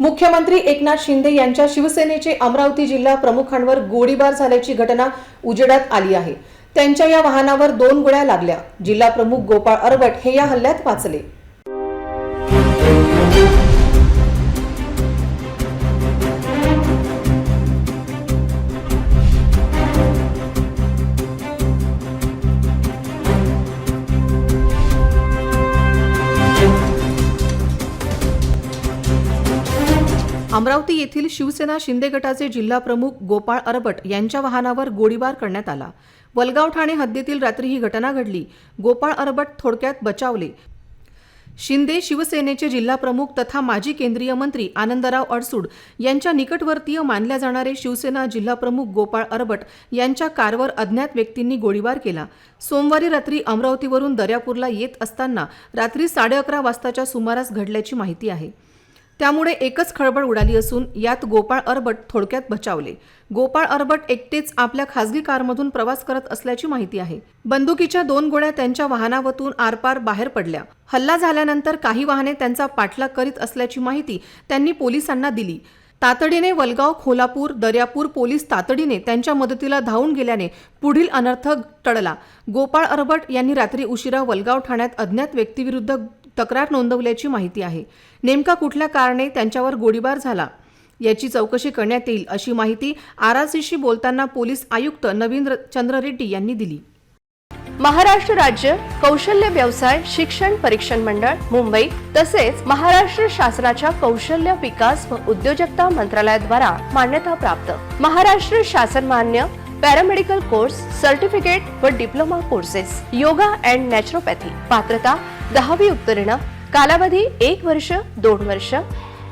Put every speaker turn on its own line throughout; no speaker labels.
मुख्यमंत्री एकनाथ शिंदे यांच्या शिवसेनेचे अमरावती जिल्हा प्रमुखांवर गोळीबार झाल्याची घटना उजेडात आली आहे. त्यांच्या या वाहनावर दोन गोळ्या लागल्या. जिल्हा प्रमुख गोपाळ अरबट हे या हल्ल्यात वाचले. अमरावती येथील शिवसेना शिंदे गटाचे जिल्हा प्रमुख गोपाळ अरबट यांच्या वाहनावर गोळीबार करण्यात आला. वलगाव ठाणे हद्दीतील रात्री ही घटना घडली. गोपाळ अरबट थोडक्यात बचावले. शिंदे शिवसेनेचे जिल्हाप्रमुख तथा माजी केंद्रीय मंत्री आनंदराव अडसूड यांच्या निकटवर्तीय मानल्या जाणारे शिवसेना जिल्हाप्रमुख गोपाळ अरबट यांच्या कारवर अज्ञात व्यक्तींनी गोळीबार केला. सोमवारी रात्री अमरावतीवरून दर्यापूरला येत असताना रात्री साडे अकरा वाजताच्या सुमारास घडल्याची माहिती आहे. त्यामुळे एकच खळबळ उडाली असून यात गोपाळ अरबट थोडक्यात बचावले. गोपाळ अरबट एकटेच आपल्या खासगी कारमधून प्रवास करत असल्याची माहिती आहे. बंदुकीच्या दोन गोळ्या त्यांच्या वाहनावतून आरपार बाहेर पडल्या. हल्ला झाल्यानंतर काही वाहने त्यांचा पाठलाग करीत असल्याची माहिती त्यांनी पोलिसांना दिली. तातडीने वलगाव खोलापूर दर्यापूर पोलीस तातडीने त्यांच्या मदतीला धावून गेल्याने पुढील अनर्थ टळला. गोपाळ अरबट यांनी रात्री उशिरा वलगाव ठाण्यात अज्ञात व्यक्तीविरुद्ध तक्रार नोंदवल्याची माहिती आहे. नेमका कुठल्या कारणे त्यांच्यावर गोळीबार झाला? याची चौकशी करण्यात येईल अशी माहिती आरआरसीशी बोलताना पोलीस आयुक्त नवीन चंद्र रेड्डी यांनी दिली.
महाराष्ट्र राज्य कौशल्य व्यवसाय शिक्षण परीक्षण मंडळ मुंबई तसेच महाराष्ट्र शासनाच्या कौशल्य विकास व उद्योजकता मंत्रालयाद्वारा मान्यता प्राप्त. महाराष्ट्र शासन मान्य पॅरामेडिकल कोर्स सर्टिफिकेट व diploma courses yoga and naturopathy पात्रता दहावी उत्तीर्ण कालावधी एक वर्ष दोन वर्ष.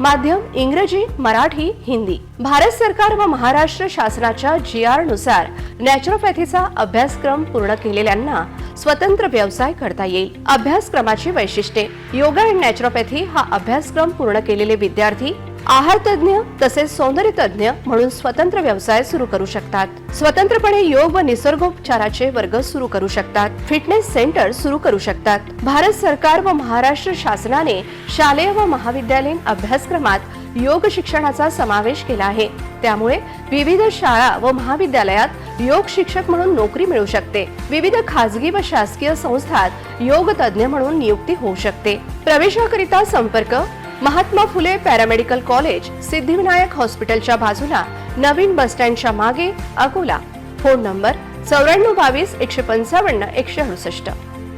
माध्यम इंग्रजी मराठी हिंदी. भारत सरकार व महाराष्ट्र शासनाच्या जी आरनुसार नॅचरोपॅथीचा अभ्यासक्रम पूर्ण केलेल्यांना स्वतंत्र व्यवसाय करता येईल. अभ्यासक्रमाची वैशिष्ट्ये. योगा अँड नॅचरोपॅथी हा अभ्यासक्रम पूर्ण केलेले विद्यार्थी आहार तज्ज्ञ तसेच सौंदर्य तज्ज्ञ म्हणून स्वतंत्र व्यवसाय सुरू करू शकतात. स्वतंत्रपणे योग व निसर्गोपचाराचे वर्ग सुरू करू शकतात. फिटनेस सेंटर सुरू करू शकतात. भारत सरकार व महाराष्ट्र शासनाने शालेय व महाविद्यालयीन अभ्यासक्रमात योग शिक्षणाचा समावेश केला आहे. त्यामुळे विविध शाळा व महाविद्यालयात योग शिक्षक म्हणून नोकरी मिळू शकते. विविध खाजगी व शासकीय संस्थात योग तज्ज्ञ म्हणून नियुक्ती होऊ शकते. प्रवेशाकरिता संपर्क महात्मा फुले पॅरामेडिकल कॉलेज सिद्धिविनायक हॉस्पिटलच्या बाजूला नवीन बसस्टँडच्या मागे अकोला. फोन नंबर चौऱ्याण्णव बावीस एकशे पंचावन्न एकशे अडुसष्ट.